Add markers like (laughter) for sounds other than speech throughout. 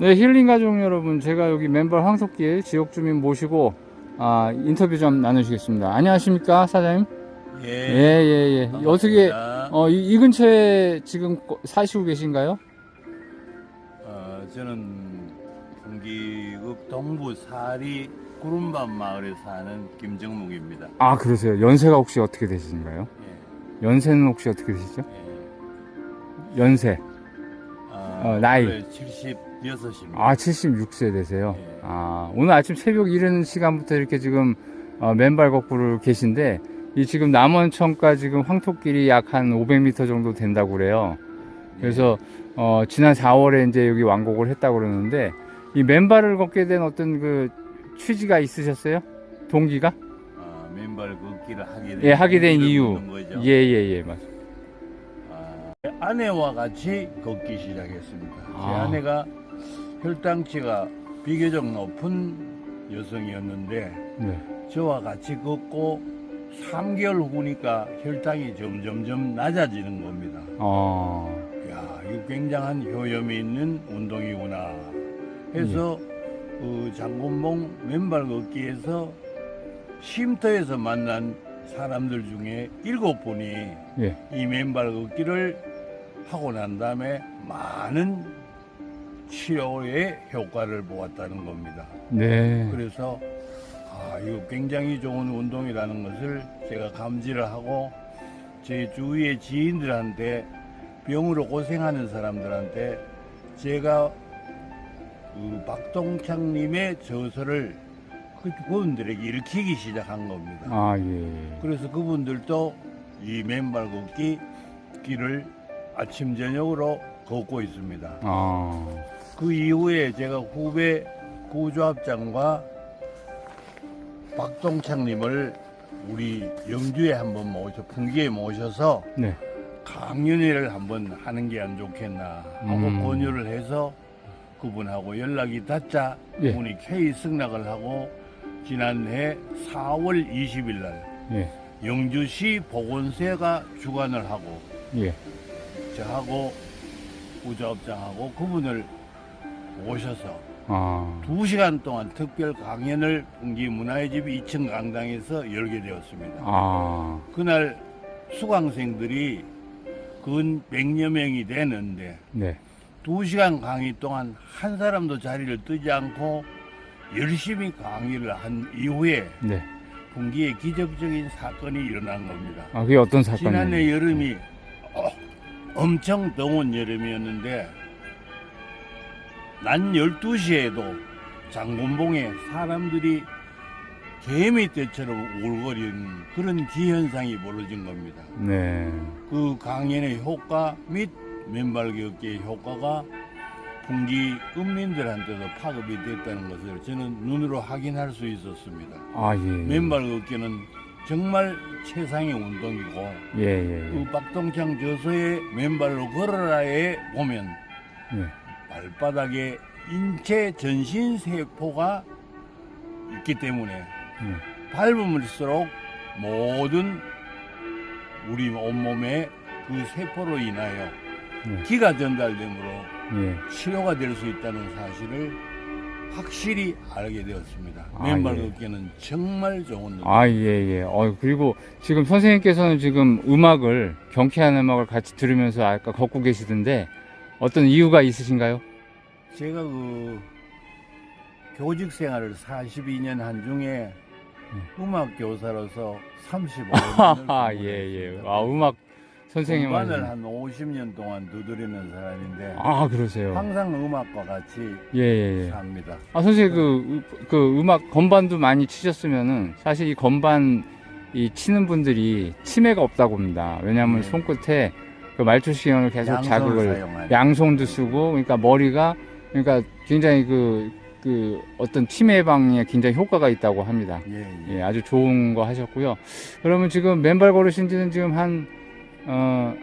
네, 힐링 가족 여러분, 제가 여기 맨발 황석길 지역 주민 모시고 아, 인터뷰 좀 나누시겠습니다. 안녕하십니까, 사장님? 예. 예, 예, 예. 어떻게 반갑습니다. 어, 이, 이 근처에 지금 거- 사시고 계신가요? 어, 저는 풍기읍 동부 사리 구름밤 마을에 사는 김정묵입니다. 아, 그러세요. 연세가 혹시 어떻게 되시는가요? 예. 연세는 혹시 어떻게 되시죠? 예. 연세. 어, 어, 나이. 76입니다. 아, 76세 되세요. 예. 아, 오늘 아침 새벽 이른 시간부터 이렇게 지금 어, 맨발 거꾸로 계신데 이 지금 남원천가 지금 황토길이 약 한 500m 정도 된다고 그래요. 그래서 어, 지난 4월에 이제 여기 완곡을 했다고 그러는데 이 맨발을 걷게 된 어떤 그 취지가 있으셨어요? 동기가? 어, 맨발 걷기를 하게 된 예, 하게 된 이유. 예, 예, 예, 맞습니다. 아, 아내와 같이 걷기 시작했습니다. 제 아. 아내가 혈당치가 비교적 높은 여성이었는데 네. 저와 같이 걷고 3개월 후니까 혈당이 점점점 낮아지는 겁니다. 어, 야, 이거 굉장한 효염이 있는 운동이구나. 해서 그 장군봉 맨발 걷기에서 쉼터에서 만난 사람들 중에 일곱 분이 예. 이 맨발 걷기를 하고 난 다음에 많은 치료의 효과를 보았다는 겁니다. 네. 그래서 아, 이거 굉장히 좋은 운동이라는 것을 제가 감지를 하고 제 주위의 지인들한테 병으로 고생하는 사람들한테 제가 그 박동창님의 저서를 그- 그분들에게 읽히기 시작한 겁니다. 아, 예. 그래서 그분들도 이 맨발 걷기 길을 아침 저녁으로 걷고 있습니다. 아, 그 이후에 제가 후배 구조합장과 박동창님을 우리 영주에 한번 모셔 풍기에 모셔서 네. 강연회를 한번 하는 게 안 좋겠나 하고 음. 권유를 해서 그분하고 연락이 닿자 예. 그분이 K 승낙을 하고 지난해 4월 20일 날 예. 영주시 보건세가 주관을 하고 예. 저하고 구조업장하고 그분을 모셔서 아, 두 시간 동안 특별 강연을 풍기 문화의 집 2층 강당에서 열게 되었습니다. 아, 그날 수강생들이 근 100여 명이 되는데 네. 두 시간 강의 동안 한 사람도 자리를 뜨지 않고 열심히 강의를 한 이후에 네. 풍기에 기적적인 사건이 일어난 겁니다. 아, 그게 어떤 사건이에요? 지난해 여름이 어, 엄청 더운 여름이었는데 낮 12시에도 장군봉에 사람들이 개미 떼처럼 울거리는 그런 기현상이 벌어진 겁니다. 네. 그 강연의 효과 및 맨발 걷기의 효과가 풍기 음민들한테도 파급이 됐다는 것을 저는 눈으로 확인할 수 있었습니다. 아, 예. 맨발 걷기는 정말 최상의 운동이고 예, 예, 그 예. 박동창 저서의 맨발로 걸어라에 보면 예. 발바닥에 인체 전신 세포가 있기 때문에 예. 밟음일수록 모든 우리 온몸에 그 세포로 인하여 예. 기가 전달되므로 예. 치료가 될 수 있다는 사실을 확실히 알게 되었습니다. 아, 맨발 예. 걷기는 정말 좋은 운동. 아, 예, 예. 어, 그리고 지금 선생님께서는 지금 음악을, 경쾌한 음악을 같이 들으면서 아까 걷고 계시던데 어떤 이유가 있으신가요? 제가 그 교직 생활을 42년 한 중에 음악 교사로서 35년 (laughs) 아, 예, 예. 아, 음악 선생님. 하시는- 한 50년 동안 두드리는 사람인데 아, 그러세요. 항상 음악과 같이 예, 예, 예. 삽니다. 아, 선생님, 그, 그 음악, 건반도 많이 치셨으면은 사실 이 건반 이 치는 분들이 치매가 없다고 봅니다. 왜냐하면 네. 손끝에 그 말초신경을 계속 양손을 자극을 사용하죠. 양손도 쓰고 그러니까 머리가 그러니까 굉장히 그, 그 어떤 치매 예방에 굉장히 효과가 있다고 합니다. 예, 예. 예, 아주 좋은 거 하셨고요. 그러면 지금 맨발 걸으신 지는 지금 한, 어,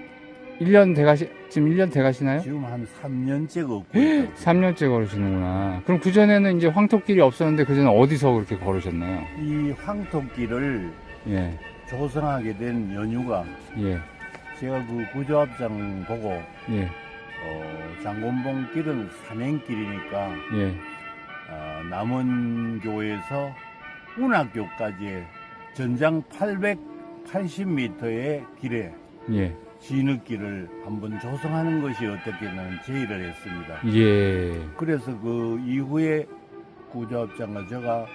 1년 돼 가시, 지금 1년 돼 가시나요? 지금 한 3년째 걷고 있다고. 3년째 걸으시는구나. 그럼 그전에는 이제 황토길이 없었는데 그전에 어디서 그렇게 걸으셨나요? 이 황토길을 예, 조성하게 된 연유가 예, 제가 그 구조합장 보고 예, 어, 장곤봉 길은 산행길이니까 예. 아, 남원교에서 운학교까지의 전장 880m의 길에 예. 진흙길을 한번 조성하는 것이 어떻겠냐는 제의를 했습니다. 예. 그래서 그 이후에 구조업장과 제가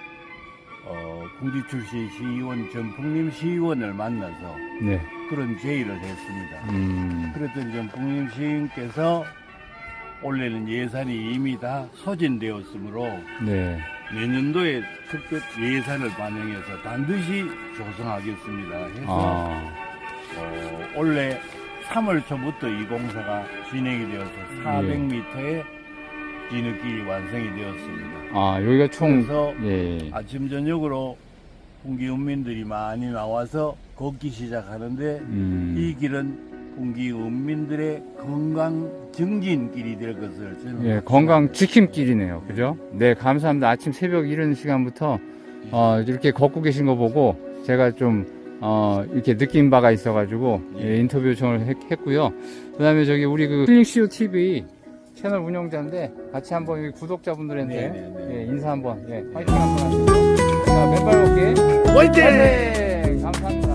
어, 풍지 출신 시의원 전풍림 시의원을 만나서 네. 그런 제의를 했습니다. 음. 그랬더니 전풍림 시인께서 올해는 예산이 이미 다 소진되었으므로 네. 내년도에 특별 예산을 반영해서 반드시 조성하겠습니다. 해서 아. 어, 올해 3월 초부터 이 공사가 진행이 되어서 400m의 진 흙길이 완성이 되었습니다. 아, 여기가 총 그래서 예. 아침 저녁으로 풍기읍민들이 많이 나와서 걷기 시작하는데 음. 이 길은 풍기읍민들의 건강 증진길이 될 것을 저는 예, 건강 지킴길이네요. 그죠? 네, 감사합니다. 아침 새벽 이른 시간부터 어, 이렇게 걷고 계신 거 보고 제가 좀 어, 이렇게 느낀 바가 있어가지고 예. 예, 인터뷰 요청을 했, 했고요. 그다음에 저기 우리 그 힐링시오 TV 채널 운영자인데 같이 한번 여기 구독자분들한테 네, 네, 네. 예, 인사 한번 예, 화이팅 한번 하시죠. 자, 맨발 걷기 화이팅! 화이팅! 감사합니다.